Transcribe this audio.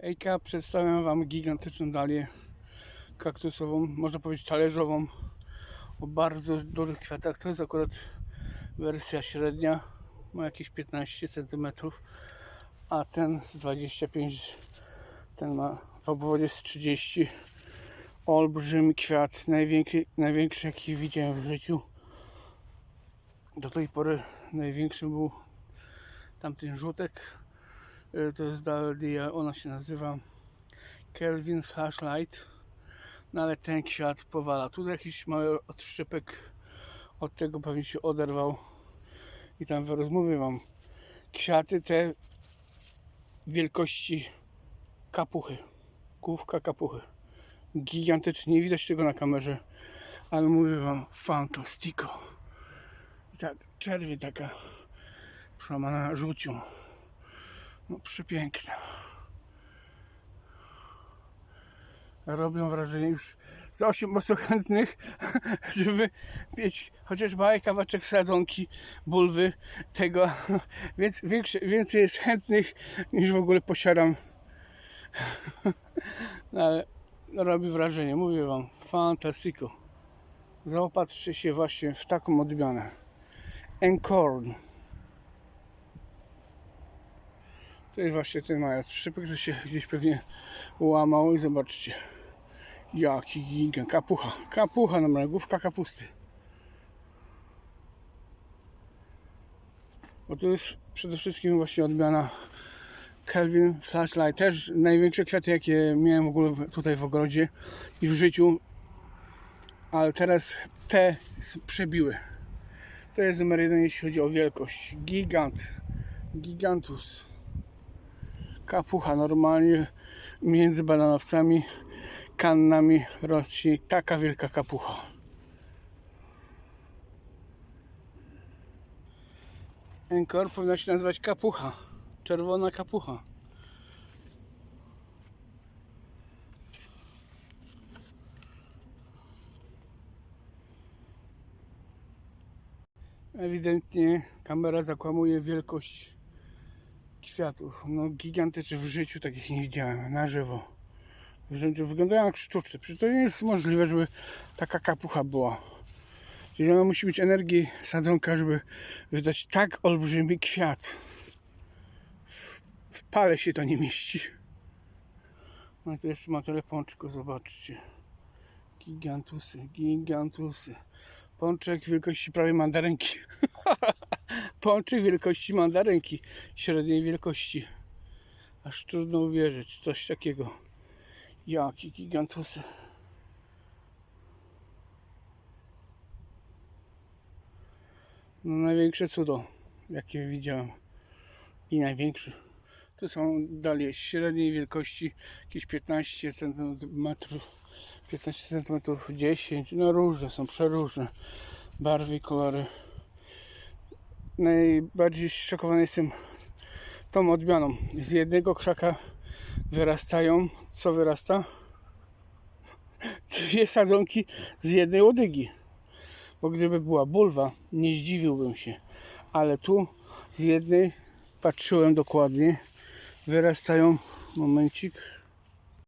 Ejka, przedstawiam Wam gigantyczną dalię kaktusową, można powiedzieć talerzową, o bardzo dużych kwiatach. To jest akurat wersja średnia, ma jakieś 15 cm, a ten z 25, ten ma w obwodzie z 30 olbrzymi kwiat, największy, największy jaki widziałem w życiu. Do tej pory największy był tamten żółtek. Y, To jest dalia, ona się nazywa Kelvin Flashlight. No ale ten kwiat powala. Tu jakiś mały odszczepek od tego pewnie się oderwał. I tam rozmówię wam. Kwiaty te wielkości kapuchy. Główka kapuchy. Gigantycznie. Nie widać tego na kamerze. Ale mówię wam, fantastico. I tak, czerwie taka przełamana żółcią. No przepiękne. Robią wrażenie już za 8 mocno chętnych, żeby mieć chociaż mały kawałeczek sadzonki, bulwy, tego, więc większy, więcej jest chętnych niż w ogóle posiadam. No, ale robi wrażenie, mówię wam, fantastyko. Zaopatrzcie się właśnie w taką odmianę. Encorn. To jest właśnie ten mały szczypek, który się gdzieś pewnie łamał i zobaczcie. Jaki gigant. Kapucha. Kapucha normalna, główka kapusty. Bo to jest przede wszystkim właśnie odmiana Kelvin Flashlight. Też największe kwiaty jakie miałem w ogóle tutaj w ogrodzie i w życiu. Ale teraz te przebiły. To jest numer jeden jeśli chodzi o wielkość. Gigant. Gigantus kapucha normalnie między bananowcami, kannami rośnie taka wielka kapucha. Enkor powinna się nazywać kapucha. Czerwona kapucha. Ewidentnie kamera zakłamuje wielkość kwiatów. No gigantyczne w życiu takich nie widziałem na żywo. Wyglądają jak sztuczne. Przecież to nie jest możliwe, żeby taka kapucha była. Czyli ona musi mieć energii sadzonka, żeby wydać tak olbrzymi kwiat. W- W pale się to nie mieści. No tu jeszcze ma tyle pączków, zobaczcie. Gigantusy, gigantusy. Pączek wielkości prawie mandarynki. Pączek wielkości mandarynki, średniej wielkości. Aż trudno uwierzyć, coś takiego. Jakie gigantusy. No największe cudo, jakie widziałem. I największy. Tu są dalie średniej wielkości, jakieś 15 cm, 15 cm, 10, no różne są, przeróżne barwy i kolory najbardziej szokowany jestem tą odmianą. Z jednego krzaka wyrastają, co wyrasta? Dwie sadzonki z jednej łodygi. Bo gdyby była bulwa, nie zdziwiłbym się. Ale tu z jednej, patrzyłem dokładnie, wyrastają, momencik,